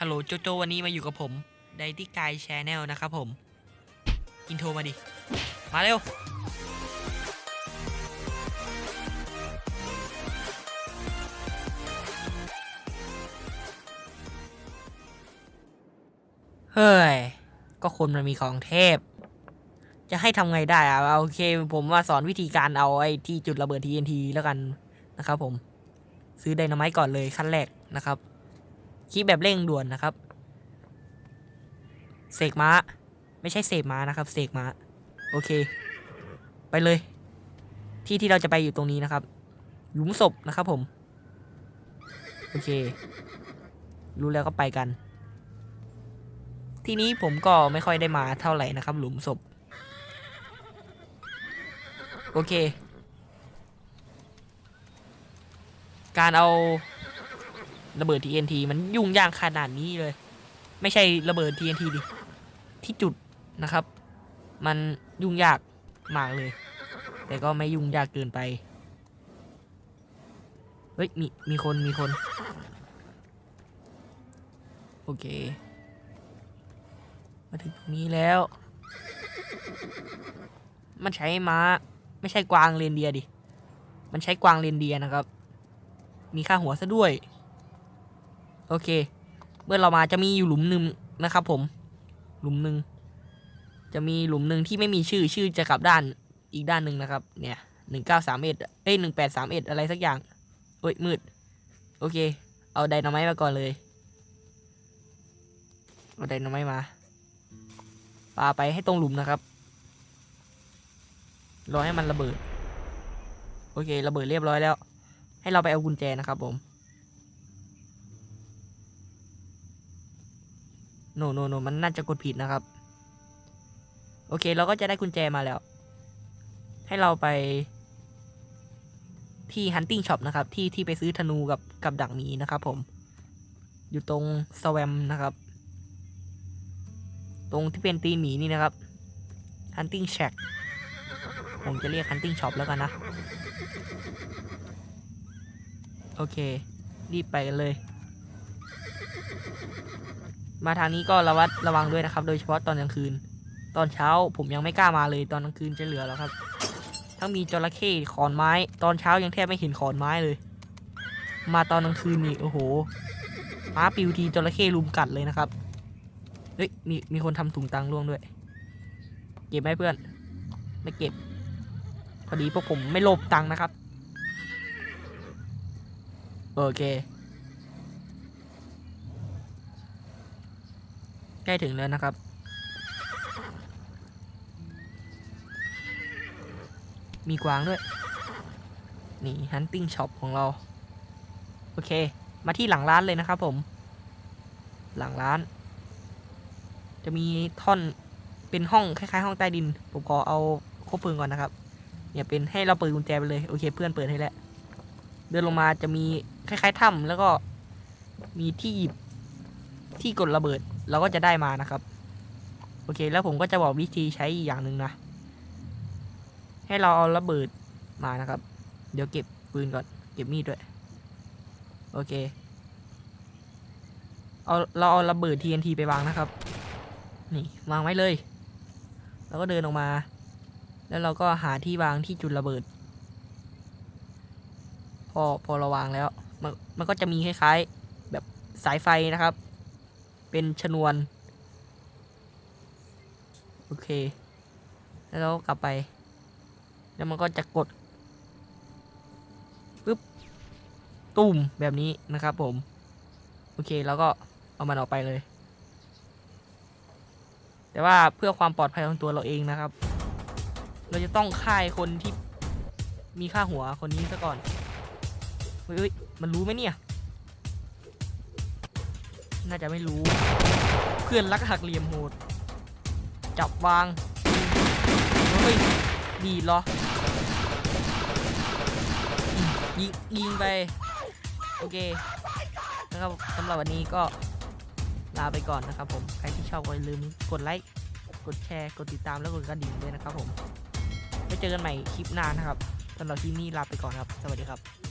ฮัลโหลโจโจวันนี้มาอยู่กับผมไดที่กายแชนแนลนะครับผม อินโทรมาดิ มาเร็ว เฮ้ย ก็คนมันมีของเทพ จะให้ทำไงได้อะโอเค ผมมาสอนวิธีการเอาไอ้ที่จุดระเบิด TNT แล้วกันนะครับผม ซื้อไดนาไมต์ก่อนเลยขั้นแรกนะครับ คิดแบบเร่งด่วนนะครับ เสกม้า ไม่ใช่เสกม้านะครับ เสกม้า โอเค ไปเลย ที่ที่เราจะไปอยู่ตรงนี้นะครับ หลุมศพนะครับผม โอเค รู้แล้วก็ไปกัน ที่นี้ผมก็ไม่ค่อยได้มาเท่าไหร่นะครับ หลุมศพ โอเค การเอา ระเบิด TNT มันยุ่งยากขนาดนี้เลย ไม่ใช่ระเบิด TNT ดิที่จุดนะครับ มันยุ่งยากมากเลย แต่ก็ไม่ยุ่งยากเกินไปเฮ้ยมีมีคนมีคน โอเค มาถึงตรงนี้แล้ว มันใช้ม้า ไม่ใช่กวางเรนเดียดิ มันใช้กวางเรนเดียนะครับ มีค่าหัวซะด้วย โอเค เมื่อเรามาจะมีอยู่หลุมหนึ่งนะครับผม หลุมหนึ่งจะมีหลุมหนึ่งที่ไม่มีชื่อชื่อจะกลับด้านอีกด้านหนึ่งนะครับ เนี่ยหนึ่งเก้าสามเอ็ดเอ้ยหนึ่งแปดสามเอ็ดอะไรสักอย่างเอ้ยมืด โอเค เอาไดนาไมต์มาก่อนเลยเอาไดนาไมต์มาปาไปให้ตรงหลุมนะครับรอให้มันระเบิด โอเค ระเบิดเรียบร้อยแล้ว ให้เราไปเอากุญแจนะครับผม โนโนโนมันน่าจะกดผิดนะครับ โอเคเราก็จะได้กุญแจมาแล้ว ให้เราไป ที่ hunting shop นะครับ ที่ที่ไปซื้อธนูกับกับดักหมีนะครับ ผม อยู่ตรงสแวมนะครับ ตรงที่เป็นตีนหมีนี่นะครับ hunting shack ผมจะเรียก hunting shop แล้วกันนะ โอเค รีบไปกันเลย มาทางนี้ก็ระวัดระวังด้วยนะครับ โดยเฉพาะตอนกลางคืน ตอนเช้าผมยังไม่กล้ามาเลยตอนกลางคืนจะเหลือแล้วครับ ทั้งมีจระเข้ขอนไม้ ตอนเช้ายังแทบไม่เห็นขอนไม้เลย มาตอนกลางคืนนี่โอ้โหม้าปิวทีจระเข้ลุมกัดเลยนะครับเฮ้ยมีมีคนทำถุงตังค์ร่วงด้วย เก็บไหมเพื่อนไม่เก็บ พอดีพวกผมไม่โลภตังนะครับ โอเค ใกล้ถึงแล้วนะครับ มีกวางด้วย นี่ hunting shop ของเรา โอเค มาที่หลังร้านเลยนะครับผม หลังร้าน จะมีท่อนเป็นห้องคล้ายๆ ห้องใต้ดิน ผมขอเอาคบเพลิงก่อนนะครับ เนี่ยเป็นให้เราเปิดกุญแจไปเลย โอเค เพื่อนเปิดให้แล้ว เดินลงมาจะมีคล้ายๆถ้ำแล้วก็มีที่หยิบที่กดระเบิด เราก็จะได้มานะครับ โอเค แล้วผมก็จะบอกวิธีใช้อีกอย่างหนึ่งนะ ให้เราเอาระเบิดมานะครับ เดี๋ยวเก็บปืนก่อน เก็บมีดด้วย โอเค เอาเราเอาระเบิด TNT ไปวางนะครับ นี่วางไว้เลย แล้วก็เดินออกมา แล้วเราก็หาที่วางที่จุดระเบิด พอพอเราวางแล้ว มันมันก็จะมีคล้ายๆแบบสายไฟนะครับ เป็นชนวน โอเค แล้วกลับไป แล้วมันก็จะกดปึ๊บตุ้มแบบนี้นะครับผม โอเคแล้วก็เอามันออกไปเลย แต่ว่าเพื่อความปลอดภัยของตัวเราเองนะครับ เราจะต้องฆ่าไอ้คนที่มีค่าหัวคนนี้ซะก่อนเฮ้ยมันรู้ไหมเนี่ย น่าจะไม่รู้ เพื่อนรักหักเหลี่ยมโหด จับวาง เฮ้ย ดีเหรอ ยิงยิงไป โอเคนะครับสำหรับวันนี้ก็ลาไปก่อนนะครับผม ใครที่ชอบก็อย่าลืมกดไลค์ กดแชร์ กดติดตามแล้วกดกระดิ่งด้วยนะครับผมไว้เจอกันใหม่คลิปหน้านะครับสำหรับคลิปนี้ลาไปก่อนครับ สวัสดีครับ